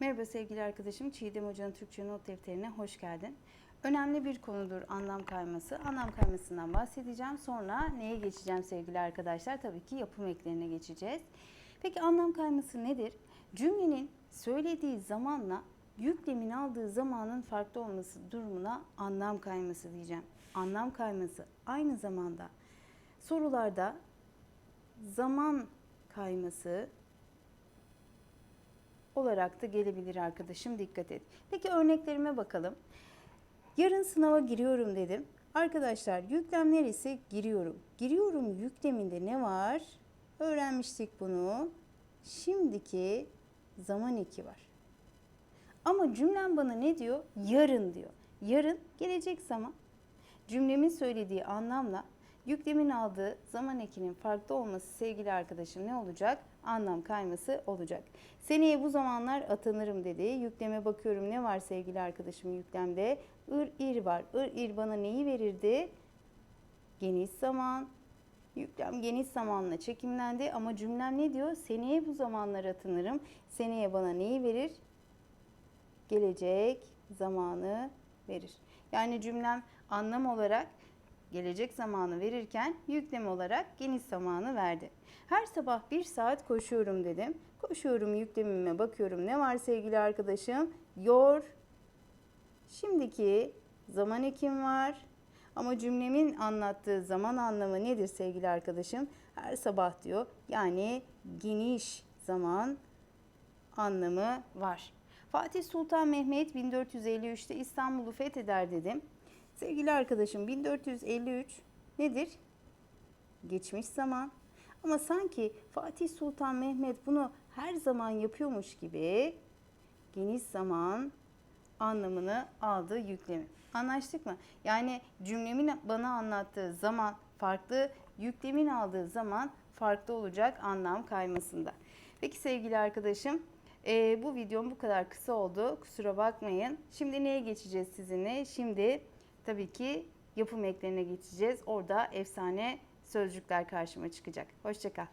Merhaba sevgili arkadaşım. Çiğdem Hoca'nın Türkçe Not Defteri'ne hoş geldin. Önemli bir konudur anlam kayması. Anlam kaymasından bahsedeceğim. Sonra neye geçeceğim sevgili arkadaşlar? Tabii ki yapım eklerine geçeceğiz. Peki anlam kayması nedir? Cümlenin söylediği zamanla yüklemin aldığı zamanın farklı olması durumuna anlam kayması diyeceğim. Anlam kayması aynı zamanda sorularda zaman kayması olarak da gelebilir arkadaşım dikkat et. Peki örneklerime bakalım. Yarın sınava giriyorum dedim. Arkadaşlar yüklem neresi? Giriyorum. Giriyorum yükleminde ne var? Öğrenmiştik bunu. Şimdiki zaman eki var. Ama cümlem bana ne diyor? Yarın diyor. Yarın gelecek zaman. Cümlemin söylediği anlamla yüklemin aldığı zaman ekinin farklı olması sevgili arkadaşım ne olacak? Anlam kayması olacak. Seneye bu zamanlar atanırım dedi. Yükleme bakıyorum ne var sevgili arkadaşım yüklemde? Ir ir var. Ir ir bana neyi verirdi? Geniş zaman. Yüklem geniş zamanla çekimlendi ama cümlem ne diyor? Seneye bu zamanlar atanırım. Seneye bana neyi verir? gelecek zamanı verir. Yani cümlem anlam olarak gelecek zamanı verirken yüklem olarak geniş zamanı verdi. Her sabah bir saat koşuyorum dedim. Koşuyorum yüklemime bakıyorum. Ne var sevgili arkadaşım? Yor. Şimdiki zaman ekim var. Ama cümlemin anlattığı zaman anlamı nedir sevgili arkadaşım? Her sabah diyor. Yani geniş zaman anlamı var. Fatih Sultan Mehmet 1453'te İstanbul'u fetheder dedim. Sevgili arkadaşım 1453 nedir? Geçmiş zaman. Ama sanki Fatih Sultan Mehmet bunu her zaman yapıyormuş gibi geniş zaman anlamını aldı yüklemi. Anlaştık mı? Yani cümlemin bana anlattığı zaman farklı, yüklemin aldığı zaman farklı olacak anlam kaymasında. Peki sevgili arkadaşım, e, bu videom bu kadar kısa oldu. Kusura bakmayın. Şimdi neye geçeceğiz sizinle? Şimdi tabii ki yapım eklerine geçeceğiz. Orada efsane sözcükler karşıma çıkacak. Hoşçakal.